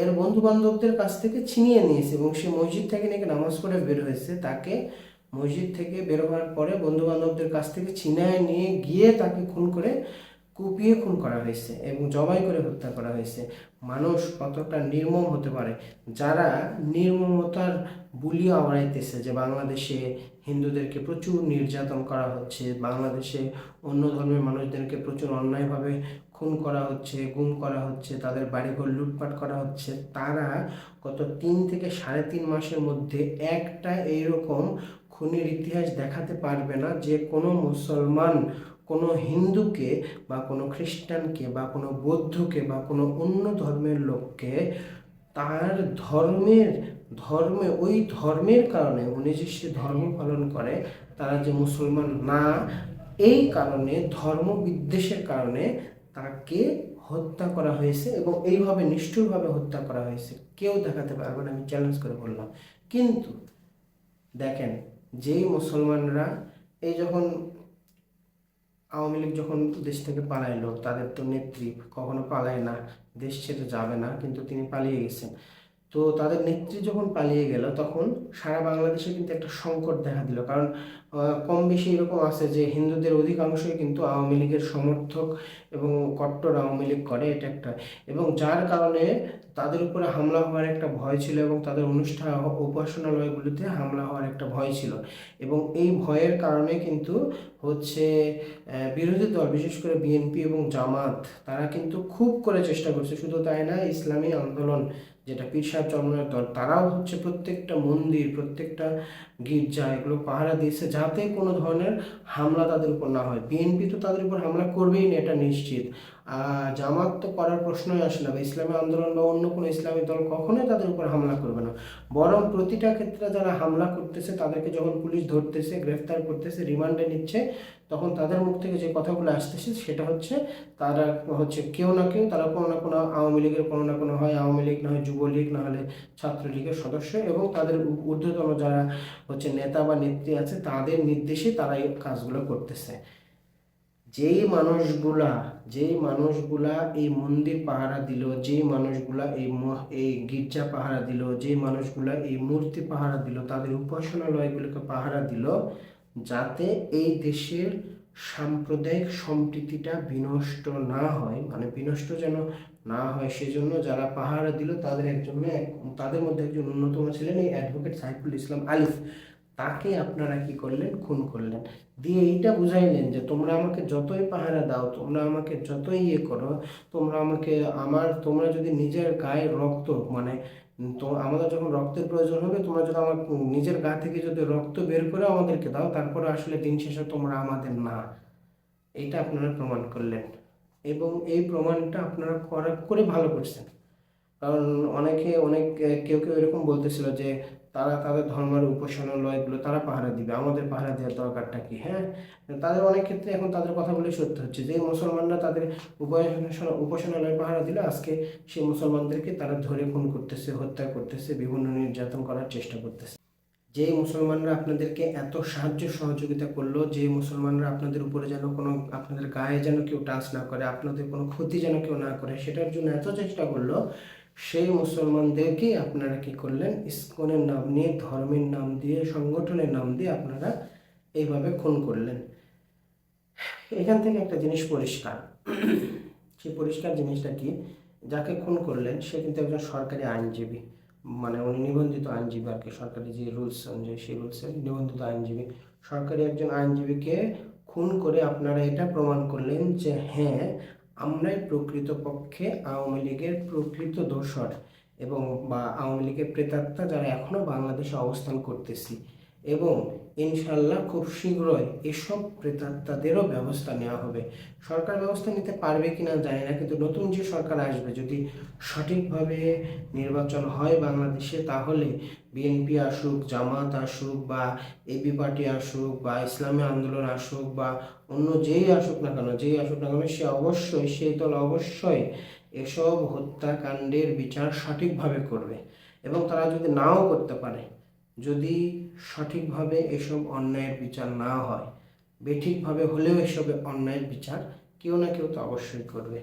এর বন্ধু বান্ধবদের কাছ থেকে ছিনিয়ে নিয়েছে এবং সে মসজিদ থেকে নাকি নামাজ পড়ে বের হয়েছে। তাকে মসজিদ থেকে বের হওয়ার পরে বন্ধু বান্ধবদের কাছ থেকে ছিনায় নিয়ে গিয়ে তাকে খুন করে কুপিয়ে খুন করা হয়েছে এবং জবাই করে হত্যা করা হয়েছে। মানুষ কতটা নির্মম হতে পারে? যারা নির্মমতার বুলি আওড়াইতেছে যে বাংলাদেশে হিন্দুদেরকে প্রচুর নির্যাতন করা হচ্ছে, বাংলাদেশে অন্য ধর্মের মানুষদেরকে প্রচুর অন্যায়ভাবে খুন করা হচ্ছে, গুম করা হচ্ছে, তাদের বাড়িঘর লুটপাট করা হচ্ছে, তারা গত তিন থেকে সাড়ে তিন মাসের মধ্যে একটা এইরকম খুনের ইতিহাস দেখাতে পারবে না যে কোনো মুসলমান, কোনো হিন্দুকে বা কোনো খ্রিস্টানকে বা কোনো বৌদ্ধকে বা কোনো অন্য ধর্মের লোককে তার ধর্মের, ধর্মে, ওই ধর্মের কারণে, উনি যে সে ধর্ম পালন করে, তারা যে মুসলমান না, এই কারণে, ধর্ম বিদ্বেষের কারণে তাকে হত্যা করা হয়েছে এবং এইভাবে নিষ্ঠুরভাবে হত্যা করা হয়েছে। কেউ দেখাতে পারবে না, আমি চ্যালেঞ্জ করে বললাম। কিন্তু দেখেন, যেই মুসলমানরা এই যখন আওয়ামী লীগ যখন দেশ থেকে পালাইলো, তাদের তো নেত্রী কখনো পালায় না, দেশ ছেড়ে যাবে না, কিন্তু তিনি পালিয়ে গেছেন। তো তাদের নেত্রী যখন পালিয়ে গেল, তখন সারা বাংলাদেশে কিন্তু একটা সংকট দেখা দিল। কারণ কম বেশি এরকম আছে যে হিন্দুদের অধিকাংশই কিন্তু আওয়ামী লীগের সমর্থক এবং কট্টর আওয়ামী লীগ করে, এটা একটা। এবং যার কারণে তাদের উপরে হামলা হওয়ার একটা ভয় ছিল এবং তাদের অনুষ্ঠান উপাসনালয়গুলিতে হামলা হওয়ার একটা ভয় ছিল। এবং এই ভয়ের কারণে কিন্তু হচ্ছে বিরোধী দল, বিশেষ করে বিএনপি এবং জামাত, তারা কিন্তু খুব করে চেষ্টা করছে। শুধু তাই না, ইসলামী আন্দোলন যেটা পীর সাহেব দল, তারাও হচ্ছে প্রত্যেকটা মন্দির, প্রত্যেকটা গির্জা, এগুলো পাহারা দিয়েছে যাতে কোনো ধরনের হামলা তাদের উপর না হয়। বিএনপি তো তাদের উপর হামলা করবেই না, এটা নিশ্চিত। জামাত তো করার প্রশ্নই আসে না, বা ইসলামী আন্দোলন বা অন্য কোনো ইসলামী দল কখনোই তাদের উপর হামলা করবে না। বরং প্রতিটা ক্ষেত্রে যারা হামলা করতেছে, তাদেরকে যখন পুলিশ ধরতেছে, গ্রেফতার করতেছে, রিমান্ডে নিচ্ছে, তখন তাদের মুখ থেকে যে কথাগুলো আসতেছে, সেটা হচ্ছে তারা হচ্ছে কেউ না কেউ, তারা কোনো না কোনো আওয়ামী লীগের, কোনো না কোনো হয় আওয়ামী লীগ, না হয় যুবলীগ, না হলে ছাত্রলীগের সদস্য এবং তাদের ঊর্ধ্বতন যারা হচ্ছে নেতা বা নেত্রী আছে, তাদের নির্দেশে তারা এই কাজগুলো করতেছে। যেই মানুষগুলা যেই মানুষগুলা এই মন্দির পাহারা দিল, যেই মানুষগুলা এই এই গির্জা পাহারা দিল, যেই মানুষগুলা এই মূর্তি পাহারা দিল, তাদের উপাসনালয়গুলোকে পাহারা দিল, যাতে এই দেশের সাম্প্রদায়িক সম্প্রীতিটা বিনষ্ট না হয় মানে বিনষ্ট যেন না হয়, সেজন্য যারা পাহারা দিল, তাদের একজন তাদের মধ্যে একজন অন্যতম ছিলেন এই অ্যাডভোকেট সাইফুল ইসলাম আলিফ। তাকে আপনারা কি করলেন? খুন করলেন। দিয়ে এইটা বুঝাইলেন যে তোমরা আমাকে যতই পাহারা দাও, তোমরা আমাকে যতই ইয়ে করো, তোমরা আমাকে আমার, তোমরা যদি নিজের গায়ে রক্ত মানে তো আমাদের যখন রক্তের প্রয়োজন হবে, তোমরা যদি আমার নিজের গা থেকে যদি রক্ত বের করে আমাদেরকে দাও, তারপরে আসলে দিন শেষে তোমরা আমাদের না। এটা আপনারা প্রমাণ করলেন। এবং এই প্রমাণটা আপনারা করা করে ভালো করছেন। কারণ অনেকে, অনেক কেউ কেউ এরকম বলতেছিল যে তারা তাদের ধর্মের উপাসনালয়গুলো তারা পাহারা দিবে, আমাদের পাহারা দেওয়ার দরকারটা কি? হ্যাঁ? তাদের অনেক ক্ষেত্রে এখন তাদের কথাগুলো সত্য হচ্ছে যে মুসলমানরা তাদের উপাসনা, উপাসনালয় পাহারা দিলে আজকে সেই মুসলমানদেরকে তারা ধরে খুন করতেছে, হত্যা করতেছে, বিভিন্ন নির্যাতন করার চেষ্টা করতেছে। যে মুসলমানরা আপনাদেরকে এত সাহায্য সহযোগিতা করল, যে মুসলমানরা আপনাদের উপরে যেন কোনো, আপনাদের গায়ে যেন কেউ টাচ না করে, আপনাদের কোনো ক্ষতি যেন কেউ না করে, সেটার জন্য এত চেষ্টা করল সেই মুসলমানদেরকেই আপনারা কি করলেন? ইসকনের নাম নিয়ে, ধর্মের নাম দিয়ে, সংগঠনের নাম দিয়ে আপনারা এইভাবে খুন করলেন। এখান থেকে একটা জিনিস পরিষ্কার। সেই পরিষ্কার জিনিসটা কি? যাকে খুন করলেন, সে কিন্তু একজন সরকারি আইনজীবী। মানে উনি নিবন্ধিত আইনজীবী আর কি, সরকারি যে রুলস অনুযায়ী, সেই রুলসের নিবন্ধিত আইনজীবী। সরকারি একজন আইনজীবীকে খুন করে আপনারা এটা প্রমাণ করলেন যে হ্যাঁ আমরাই প্রকৃতপক্ষে আওয়ামী লীগের প্রকৃত দোষর এবং বা আওয়ামী লীগের প্রেতাত্মা যারা এখনও বাংলাদেশে অবস্থান করতেছি। এবং ইনশাল্লাহ খুব শীঘ্রই এসব প্রেতাত্মাদেরও ব্যবস্থা নেওয়া হবে। সরকার ব্যবস্থা নিতে পারবে কিনা জানি না, কিন্তু নতুন যে সরকার আসবে, যদি সঠিকভাবে নির্বাচন হয় বাংলাদেশে, তাহলে বিএনপি আসুক, জামাত আসুক বা এবি পার্টি আসুক বা ইসলামী আন্দোলন আসুক বা অন্য যেই আসুক না কেন, যেই আসুক না কেন, সে অবশ্যই সেই দল অবশ্যই এসব হত্যাকাণ্ডের বিচার সঠিকভাবে করবে এবং তারা যদি নাও করতে পারে যদি সঠিকভাবে এসব অন্যায়ের বিচার না হয়, বেঠিকভাবে হলেও এসব অন্যায়ের বিচার কেউ না কেউ তো অবশ্যই করবে।